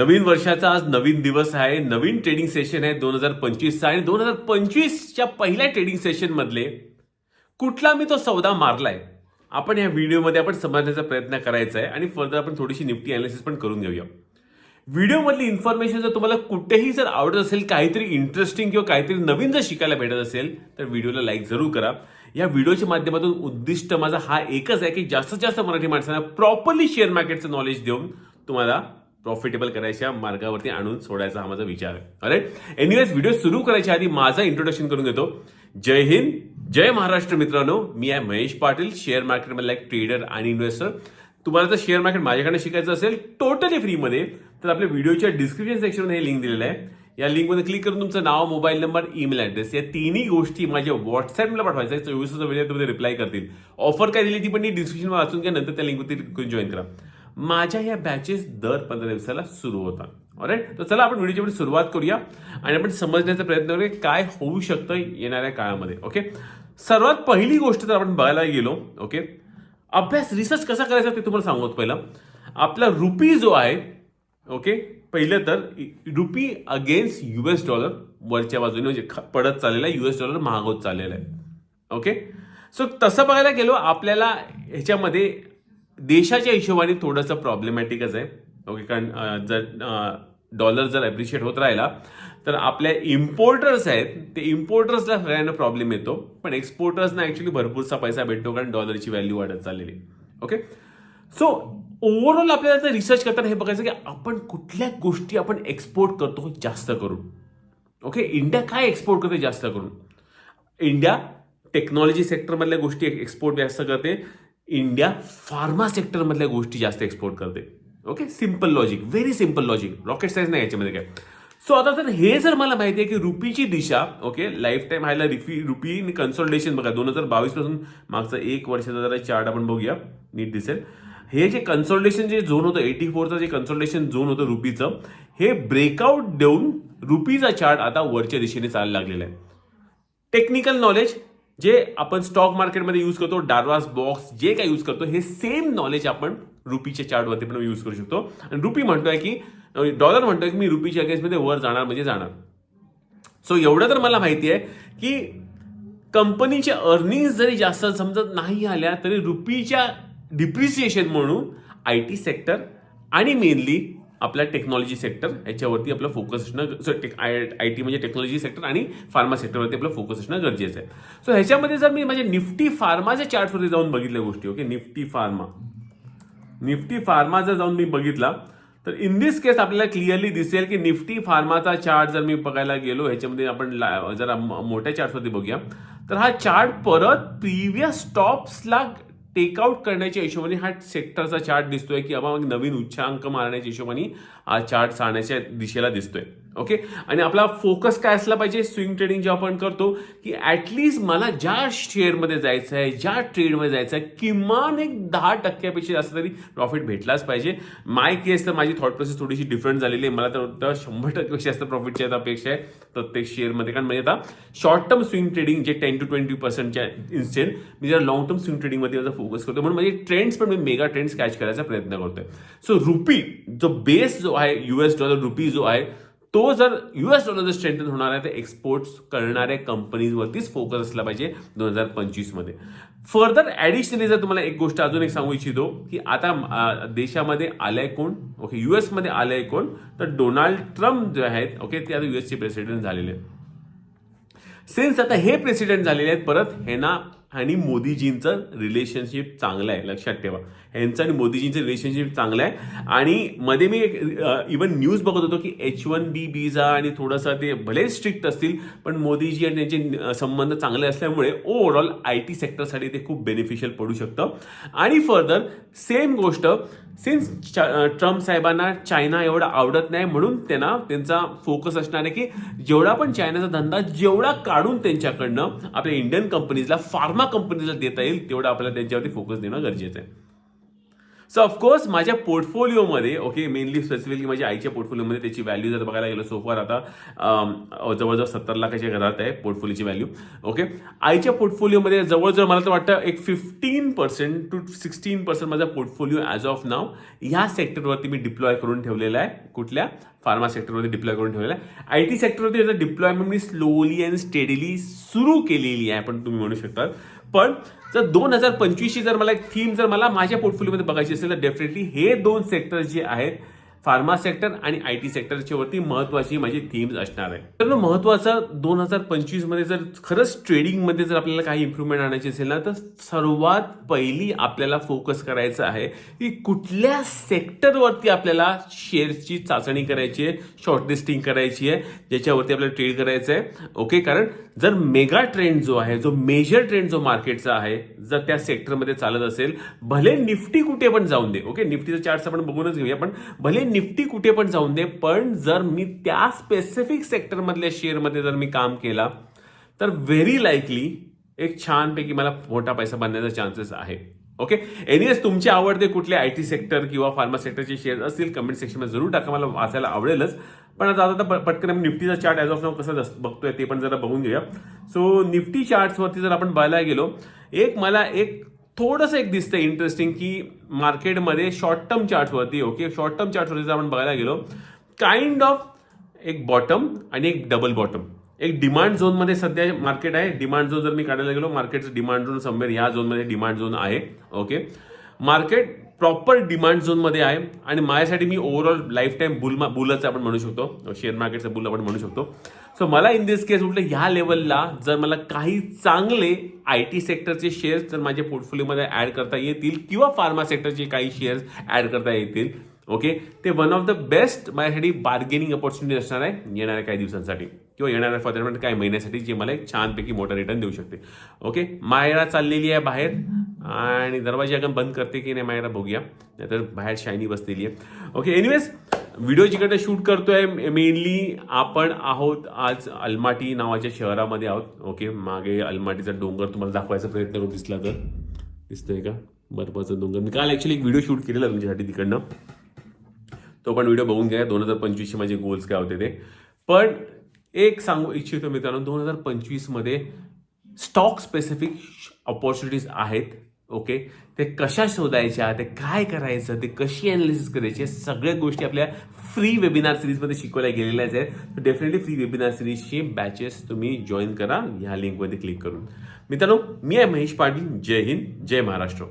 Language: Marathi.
नवीन वर्षाचा आज नवीन दिवस आहे. नवीन ट्रेडिंग सेशन आहे दोन हजार पंचवीसचा आणि दोन हजार पंचवीसच्या पहिल्या ट्रेडिंग सेशनमधले कुठला मी तो सौदा मारलाय? आपण या व्हिडिओमध्ये आपण समजण्याचा प्रयत्न करायचा आहे आणि फर्दर आपण थोडीशी निफ्टी अनालिसिस पण करून घेऊया. व्हिडिओमधली इन्फॉर्मेशन जर तुम्हाला कुठेही जर आवडत असेल काहीतरी इंटरेस्टिंग किंवा काहीतरी नवीन जर शिकायला भेटत असेल तर व्हिडिओला लाईक जरूर करा. या व्हिडिओच्या माध्यमातून उद्दिष्ट माझा हा एकच आहे की जास्तीत जास्त मराठी माणसांना प्रॉपरली शेअर मार्केटचं नॉलेज देऊन तुम्हाला प्रॉफिटेबल करायच्या मार्गावरती आणून सोडायचा हा माझा विचार आहे. अरे एनिवेज व्हिडिओ सुरू करायच्या आधी माझा इंट्रोडक्शन करून घेतो जय हिंद जय महाराष्ट्र मित्रांनो. मी आहे महेश पाटील शेअर मार्केटमधला एक ट्रेडर आणि इन्व्हेस्टर तुम्हाला जर शेअर मार्केट माझ्याकडे शिकायचं असेल टोटली फ्रीमध्ये तर आपल्या व्हिडिओच्या डिस्क्रिप्शन सेक्शनमध्ये हे लिंक दिलेलं आहे. या लिंकमध्ये क्लिक करून तुमचं नाव मोबाईल नंबर ईमेल ॲड्रेस या तिन्ही गोष्टी माझ्या व्हॉट्सअपला पाठवायचं आहे. चोवीस वेळेला तुम्ही रिप्लाय करतील. ऑफर काय दिली ती पण डिस्क्रिप्शन वाचून घ्या नंतर त्या लिंकवरती जॉईन करा. माझ्या या बॅचेस दर पंधरा दिवसाला सुरू होतात. ऑलराईट तर चला आपण व्हिडिओची पुढे सुरुवात करूया. आणि आपण समजण्याचा प्रयत्न करूया काय होऊ शकतं येणाऱ्या काळामध्ये. ओके सर्वात पहिली गोष्ट जर आपण बघायला गेलो. ओके अभ्यास रिसर्च कसा करायचा ते तुम्हाला सांगतो पहिलं. आपला रुपी जो आहे ओके पहिलं तर रुपी अगेन्स्ट युएस डॉलर वरच्या बाजूने म्हणजे ख- पडत चाललेला युएस डॉलर महाग होत चाललेला आहे. ओके सो तसं बघायला गेलो आपल्याला ह्याच्यामध्ये देशाच्या हिशोबाने थोडंसं प्रॉब्लेमॅटिकच आहे. ओके कारण जर डॉलर जर ॲप्रिशिएट होत राहिला तर आपल्या इम्पोर्टर्स आहेत ते इम्पोर्टर्सला सगळ्यांना प्रॉब्लेम येतो. पण एक्सपोर्टर्सना ॲक्च्युली भरपूरसा पैसा भेटतो कारण डॉलरची व्हॅल्यू वाढत चाललेली ओके सो ओव्हरऑल आपल्याला जर रिसर्च करताना हे बघायचं की आपण कुठल्या गोष्टी आपण एक्सपोर्ट करतो जास्त करून? ओके इंडिया काय एक्सपोर्ट करते जास्त करून? इंडिया टेक्नॉलॉजी सेक्टरमधल्या गोष्टी एक्सपोर्ट जास्त करते. इंडिया फार्मा सेक्टरमधल्या गोष्टी जास्त एक्सपोर्ट करते. Okay simple logic very simple logic rocket science नाही याच्यामध्ये काय. सो आता जर हे जर मला माहिती आहे की रुपीची दिशा ओके लाईफ टाईम हायला रिफी रुपी कन्सल्टेशन बघा. दोन हजार बावीसपासून मागचं एक वर्षाचा जरा चार्ट आपण बघूया. नीट दिसेल. हे जे कन्सल्टेशन जे झोन होतं एटी फोरचं जे कन्सल्टेशन झोन होतं रुपीचं हे ब्रेकआउट देऊन रुपीचा चार्ट आता वरच्या दिशेने चालायला लागलेला आहे. टेक्निकल नॉलेज जे आपण स्टॉक मार्केटमध्ये यूज करतो डारवास बॉक्स जे काय यूज करतो हे सेम नॉलेज आपण रुपीच्या चार्टवरती पण यूज करू शकतो. आणि रुपी म्हणतोय की डॉलर म्हणतोय की मी रुपीच्या अगेन्स्टमध्ये वर जाणार म्हणजे जाणार. सो एवढं तर मला माहिती आहे की कंपनीच्या अर्निंग जरी जास्त समजत नाही आल्या तरी रुपीच्या डिप्रिसिएशन म्हणून आय टी सेक्टर आणि मेनली आपला टेक्नॉलॉजी सेक्टर याच्यावरती आपलं फोकस असणं आय टी म्हणजे टेक्नॉलॉजी सेक्टर आणि फार्मा सेक्टरवरती आपलं फोकस असणं गरजेचं आहे. सो ह्याच्यामध्ये जर मी माझ्या निफ्टी फार्माच्या चार्टवरती जाऊन बघितल्या गोष्टी okay Nifty pharma Nifty pharma जर जाऊन मी बघितला तर इन दिस केस आपल्याला क्लिअरली दिसेल की निफ्टी फार्माचा चार्ट जर मी बघायला गेलो ह्याच्यामध्ये आपण ला- जरा मोठ्या चार्टवरती बघूया तर हा चार्ट परत प्रिव्हियस स्टॉप्सला टेकआउट करण्याच्या हिशोबाने हा सेक्टरचा चार्ट दिसतोय की बाबा मग नवीन उच्चांक मारण्याच्या हिशोबाने हा चार्ट जाण्याच्या दिशेला दिसतोय. ओके आणि आपला फोकस काय असला पाहिजे? स्विंग ट्रेडिंग जेव्हा आपण करतो की ऍटलिस्ट मला ज्या शेअरमध्ये जायचं आहे ज्या ट्रेडमध्ये जायचं आहे किमान एक दहा टक्क्यापेक्षा जास्त तरी प्रॉफिट भेटलाच पाहिजे. माय केस तर माझी थॉट प्रोसेस थोडीशी डिफरंट झालेली आहे. मला तर वाटतं शंभर टक्केपेक्षा जास्त प्रॉफिटची आता अपेक्षा आहे प्रत्येक शेअरमध्ये कारण म्हणजे आता शॉर्ट टर्म स्विंग ट्रेडिंग जे टेन टू ट्वेंटी पर्सेंटच्या इन्स्टेंट मी जरा लॉंग टर्म स्विंग ट्रेडिंगमध्ये माझा फोकस करतो म्हणून माझे ट्रेंड्स पण मी मेगा ट्रेंड्स कॅच करायचा प्रयत्न करतोय. सो रुपी जो बेस जो आहे युएस डॉलर रुपी जो आहे तो जर युएस डॉलर जर स्ट्रेंथन होणार आहे तर एक्सपोर्ट्स करणाऱ्या कंपनीजवरतीच फोकस असला पाहिजे दोन हजार पंचवीसमध्ये फर्दर ॲडिशनली जर तुम्हाला एक गोष्ट अजून एक सांगू इच्छितो की आता देशामध्ये आलंय कोण? ओके यू एसमध्ये आलंय कोण? तर डोनाल्ड ट्रम्प जे आहेत ओके ते आता यू एसचे प्रेसिडेंट झालेले आहेत. सिन्स आता हे प्रेसिडेंट झालेले आहेत परत हे ना आणि मोदीजींचं रिलेशनशिप चांगलं आहे. लक्षात ठेवा. ह्यांचं आणि मोदीजींचं रिलेशनशिप चांगलं आहे. आणि मध्ये मी एक इवन न्यूज बघत होतो की एच वन बी बीजा आणि थोडंसं ते भले स्ट्रिक्ट असतील पण मोदीजी आणि त्यांचे संबंध चांगले असल्यामुळे ओव्हरऑल आय टी सेक्टरसाठी ते खूप बेनिफिशियल पडू शकतं. आणि फर्दर सेम गोष्ट सिन्स ट्रम्प साहेबांना चायना एवढा आवडत नाही म्हणून त्यांना त्यांचा फोकस असणार आहे की जेवढा पण चायनाचा धंदा जेवढा काढून त्यांच्याकडनं आपल्या इंडियन कंपनीजला फार्मा कंपनीजला देता येईल तेवढा आपल्याला त्यांच्यावरती फोकस देणं गरजेचं आहे. सो ऑफकोर्स माझ्या पोर्टफोलिओमध्ये ओके मेनली स्पेसिफिकली माझ्या आईच्या पोर्टफोलिओमध्ये त्याची व्हॅल्यू जर बघायला गेलो सोफार आता um, जवळजवळ सत्तर लाखाच्या घरात आहे पोर्टफोलिओची व्हॅल्यू ओके आईच्या पोर्टफोलिओमध्ये जवळजवळ मला तर वाटतं एक fifteen percent to sixteen percent माझा पोर्टफोलिओ ॲज ऑफ नाव ह्या सेक्टरवरती मी डिप्लॉय करून ठेवलेला आहे. कुठल्या? फार्मा सेक्टरवरती डिप्लॉय करून ठेवलेला आहे. आय टी सेक्टरवरती डिप्लॉयमेंट मी स्लोली अँड स्टेडिली सुरू केलेली आहे पण तुम्ही म्हणू शकता पण जर दोन हजार पंचवीसची जर मला एक थीम जर मला माझ्या पोर्टफोलिओमध्ये बघायची असेल तर डेफिनेटली हे दोन सेक्टर जे आहेत फार्मा सेक्टर आणि आय टी सेक्टरच्या वरती महत्वाची माझी थीम्स असणार आहे. तर महत्वाचं दोन हजार पंचवीसमध्ये जर खरंच ट्रेडिंगमध्ये जर आपल्याला काही इम्प्रुव्हमेंट आणायची असेल ना तर सर्वात पहिली आपल्याला फोकस करायचं आहे की कुठल्या सेक्टरवरती आपल्याला शेअर्सची चाचणी करायची आहे शॉर्टलिस्टिंग करायची आहे ज्याच्यावरती आपल्याला ट्रेड करायचं आहे. ओके कारण जर मेगा ट्रेंड जो आहे जो मेजर ट्रेंड जो मार्केटचा आहे जर त्या सेक्टरमध्ये चालत असेल भले निफ्टी कुठे पण जाऊन दे. ओके निफ्टीचा चार्ट आपण बघूनच घेऊया पण भले निफ्टी कुठे पण जाऊन दे पण जर मी त्या स्पेसिफिक सेक्टरमधल्या शेअरमध्ये जर मी काम केला तर व्हेरी लाईकली एक छानपैकी मला मोठा पैसा बनण्याचा चान्सेस आहे. ओके एनिवेज तुमचे आवडते कुठले आय टी सेक्टर किंवा फार्मा सेक्टरचे शेअर असतील कमेंट सेक्शनमध्ये जरूर टाका मला वाचायला आवडेलच. पण आता आता पटकन निफ्टीचा चार्ट ॲज ऑफ नाव कसा बघतोय ते पण जरा बघून घेऊया. सो निफ्टी चार्ट्सवरती जर आपण बघायला गेलो एक मला एक थोडंसं एक दिसतं इंटरेस्टिंग की मार्केटमध्ये शॉर्ट टर्म चार्टवरती ओके शॉर्ट टर्म चार्टवरती जर आपण बघायला गेलो काइंड ऑफ एक बॉटम आणि एक डबल बॉटम एक डिमांड झोनमध्ये सध्या मार्केट आहे. डिमांड झोन जर मी काढायला गेलो मार्केटचं डिमांड झोन समवेर ह्या झोनमध्ये डिमांड झोन आहे ओके मार्केट प्रॉपर डिमांड झोनमध्ये आहे. आणि माझ्यासाठी मी ओव्हरऑल लाईफ टाईम बुल बुलच आपण म्हणू शकतो. शेअर मार्केटचं बुल आपण म्हणू शकतो. सो मला इन दिस केस म्हटलं ह्या लेवलला जर मला काही चांगले आय टी सेक्टरचे शेअर्स जर माझ्या पोर्टफोलिओमध्ये ऍड करता येतील किंवा फार्मा सेक्टरचे काही शेअर्स ऍड करता येतील ओके ते वन ऑफ द बेस्ट माझ्यासाठी बार्गेनिंग ऑपॉर्च्युनिटी असणार आहे येणाऱ्या काही दिवसांसाठी. किंवा येणाऱ्या फॉर म्हणजे काही महिन्यासाठी जे मला एक छानपैकी मोठा रिटर्न देऊ शकते. ओके मायरा चाललेली आहे बाहेर. आणि दरवाजा अगं बंद करते की नाही मायरा बघूया. नाहीतर बाहेर शायनी बसलेली आहे. ओके एनिवेज व्हिडिओ जिकडे शूट करतोय मेनली आपण आहोत आज अलमाटी नावाच्या शहरामध्ये आहोत. ओके मागे अलमाटीचा डोंगर तुम्हाला दाखवायचा प्रयत्न करू दिसला तर. दिसतोय का? बर्फाचा डोंगर. मी काल ॲक्च्युली एक व्हिडिओ शूट केलेला तुमच्यासाठी तिकडनं. तो पण व्हिडिओ बघून घ्या. दोन हजार पंचवीसचे माझे गोल्स काय होते ते. पण एक सांगू इच्छितो मित्रांनो दोन हजार पंचवीसमध्ये स्टॉक स्पेसिफिक ऑपॉर्च्युनिटीज आहेत ओके ते कशा शोधायच्या ते काय करायचं ते कशी अनालिसिस करायची सगळ्या गोष्टी आपल्या फ्री वेबिनार सिरीजमध्ये शिकवल्या गेलेल्याच आहेत. डेफिनेटली फ्री वेबिनार सिरीजची बॅचेस तुम्ही जॉईन करा ह्या लिंकमध्ये क्लिक करून. मित्रांनो मी आहे महेश पाटील. जय हिंद जय महाराष्ट्र.